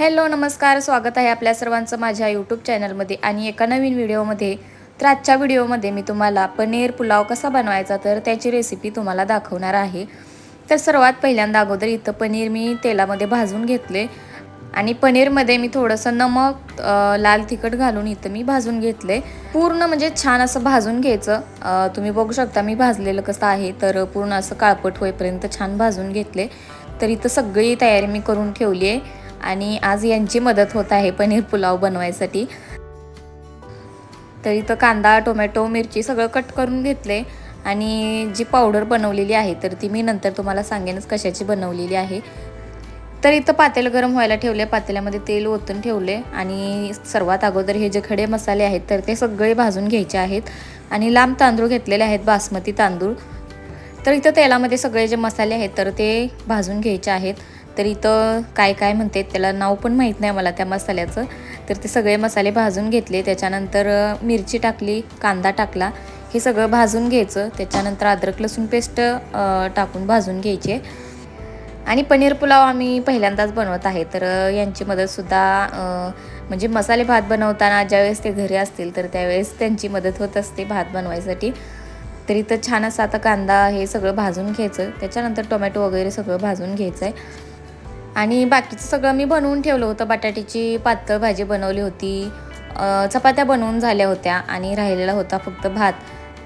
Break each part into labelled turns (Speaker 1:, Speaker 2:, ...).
Speaker 1: Hello नमस्कार. स्वागत आहे आपल्या सर्वांचं माझ्या यूट्यूब चॅनलमध्ये आणि एका नवीन व्हिडिओमध्ये. तर आजच्या व्हिडिओमध्ये मी तुम्हाला पनीर पुलाव कसा बनवायचा तर त्याची रेसिपी तुम्हाला दाखवणार आहे. तर सर्वात पहिल्यांदा अगोदर इथं पनीर मी तेलामध्ये भाजून घेतले. आणि पनीरमध्ये मी थोडंसं नमक लाल तिखट घालून इथं मी भाजून घेतले. पूर्ण म्हणजे छान असं भाजून घ्यायचं. तुम्ही बघू शकता मी भाजलेलं कसं आहे. तर पूर्ण असं काळपट होईपर्यंत छान भाजून घेतले. तर इथं सगळी तयारी मी करून ठेवली आहे. आणि आज यांची मदत होत आहे पनीर पुलाव बनवायसाठी. तर इथं कांदा टोमॅटो मिरची सगळं कट करून घेतले आणि जी पावडर बनवलेली आहे तर ती मी नंतर तुम्हाला सांगेनच कशाची बनवलेली आहे. तर इथं पातेलं गरम व्हायला ठेवले पातेल्यामध्ये तेल ओतून ठेवले आणि सर्वात अगोदर हे जे खडे मसाले आहेत तर ते सगळे भाजून घ्यायचे आहेत आणि लांब तांदूळ घेतलेले आहेत बासमती तांदूळ. तर इथं तेलामध्ये सगळे जे मसाले आहेत तर ते भाजून घ्यायचे आहेत. तर इथं काय काय म्हणते त्याला नाव पण माहीत नाही मला त्या मसाल्याचं. तर ते सगळे मसाले भाजून घेतले. त्याच्यानंतर मिरची टाकली कांदा टाकला. हे सगळं भाजून घ्यायचं. त्याच्यानंतर अद्रक लसूण पेस्ट टाकून भाजून घ्यायचे. आणि पनीर पुलाव आम्ही पहिल्यांदाच बनवत आहे. तर यांची मदतसुद्धा म्हणजे मसाले भात बनवताना ज्यावेळेस ते घरी असतील तर त्यावेळेस त्यांची मदत होत असते भात बनवायसाठी. तर इथं छान असं आता कांदा हे सगळं भाजून घ्यायचं. त्याच्यानंतर टोमॅटो वगैरे सगळं भाजून घ्यायचं आहे आणि बाकीचं सगळं मी बनवून ठेवलं होतं. बटाट्याची पातळ भाजी बनवली होती. चपात्या बनवून झाल्या होत्या आणि राहिलेला होता फक्त भात.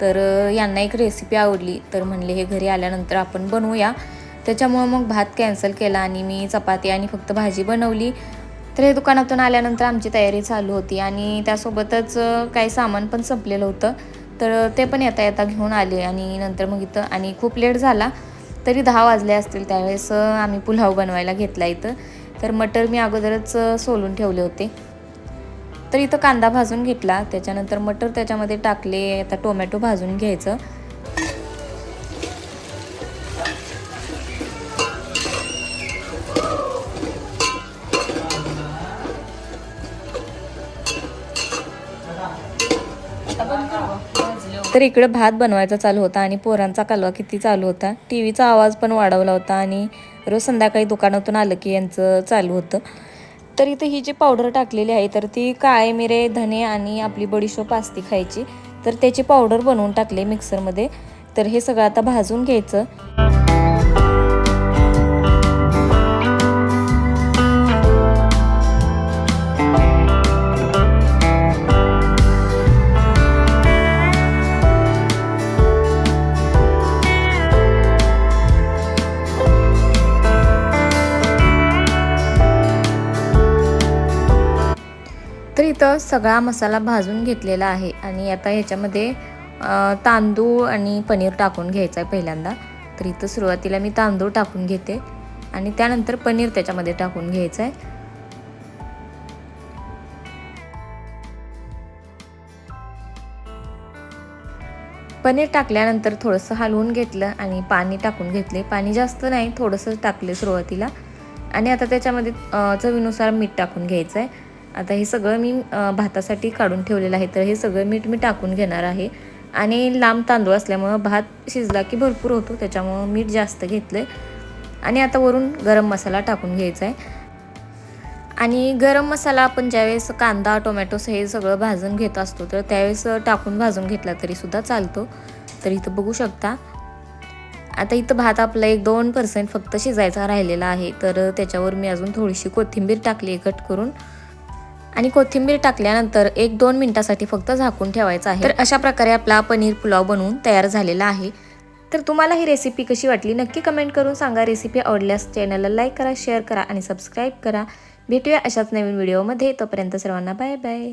Speaker 1: तर यांना एक रेसिपी आवडली. तर म्हणले हे घरी आल्यानंतर आपण बनवूया. त्याच्यामुळं मग भात कॅन्सल केला आणि मी चपाती आणि फक्त भाजी बनवली. तर हे दुकानातून आल्यानंतर आमची तयारी चालू होती आणि त्यासोबतच काही सामान पण संपलेलं होतं. तर ते पण येता येता घेऊन आले आणि नंतर मग इथं आणि खूप लेट झाला. तरी दहा वाजले असतील त्यावेळेस आम्ही पुलाव बनवायला घेतला इथं. तर मटर मी अगोदरच सोलून ठेवले होते. तर इथं कांदा भाजून घेतला. त्याच्यानंतर मटर त्याच्यामध्ये टाकले. आता टोमॅटो भाजून घ्यायचं. तर इकडे भात बनवायचा चालू होता आणि पोरांचा कालवा किती चालू होता. टी व्हीचा आवाज पण वाढवला होता आणि रोज संध्याकाळी दुकानातून आलं की यांचं चालू होतं. तर इथं ही जी पावडर टाकलेली आहे तर ती काळे मिरे धने आणि आपली बडीशोप असती खायची. तर त्याची पावडर बनवून टाकले मिक्सरमध्ये. तर हे सगळं आता भाजून घ्यायचं. इथं सगळा मसाला भाजून घेतलेला आहे आणि आता ह्याच्यामध्ये तांदूळ आणि पनीर टाकून घ्यायचं आहे पहिल्यांदा. तर इथं सुरुवातीला मी तांदूळ टाकून घेते आणि त्यानंतर पनीर त्याच्यामध्ये टाकून घ्यायचं आहे. पनीर टाकल्यानंतर थोडंसं हलवून घेतलं आणि पाणी टाकून घेतले. पाणी जास्त नाही थोडंसं टाकले सुरुवातीला. आणि आता त्याच्यामध्ये चवीनुसार मीठ टाकून घ्यायचं आहे. आता हे सगळं मी भातासाठी काढून ठेवलेलं आहे. तर हे सगळं मीठ मी टाकून घेणार आहे. आणि लांब तांदूळ असल्यामुळं भात शिजला की भरपूर होतो त्याच्यामुळं मीठ जास्त घेतलं आहे आणि आता वरून गरम मसाला टाकून घ्यायचा आहे आणि गरम मसाला आपण ज्यावेळेस कांदा टोमॅटोस हे सगळं भाजून घेत असतो तर त्यावेळेस टाकून भाजून घेतला तरीसुद्धा चालतो. तर इथं बघू शकता. आता इथं भात आपला एक दोन पर्सेंट फक्त शिजायचा राहिलेला आहे. तर त्याच्यावर मी अजून थोडीशी कोथिंबीर टाकली कट करून. आणि कोथिंबीर टाकल्यानंतर एक दोन मिनिटासाठी फक्त झाकून ठेवायचं आहे. तर अशा प्रकारे आपला पनीर पुलाव बनवून तयार झालेला आहे. तर तुम्हाला ही रेसिपी कशी वाटली नक्की कमेंट करून सांगा. रेसिपी आवडल्यास चॅनलला लाईक करा शेअर करा आणि सबस्क्राईब करा. भेटूया अशाच नवीन व्हिडिओमध्ये तोपर्यंत सर्वांना बाय बाय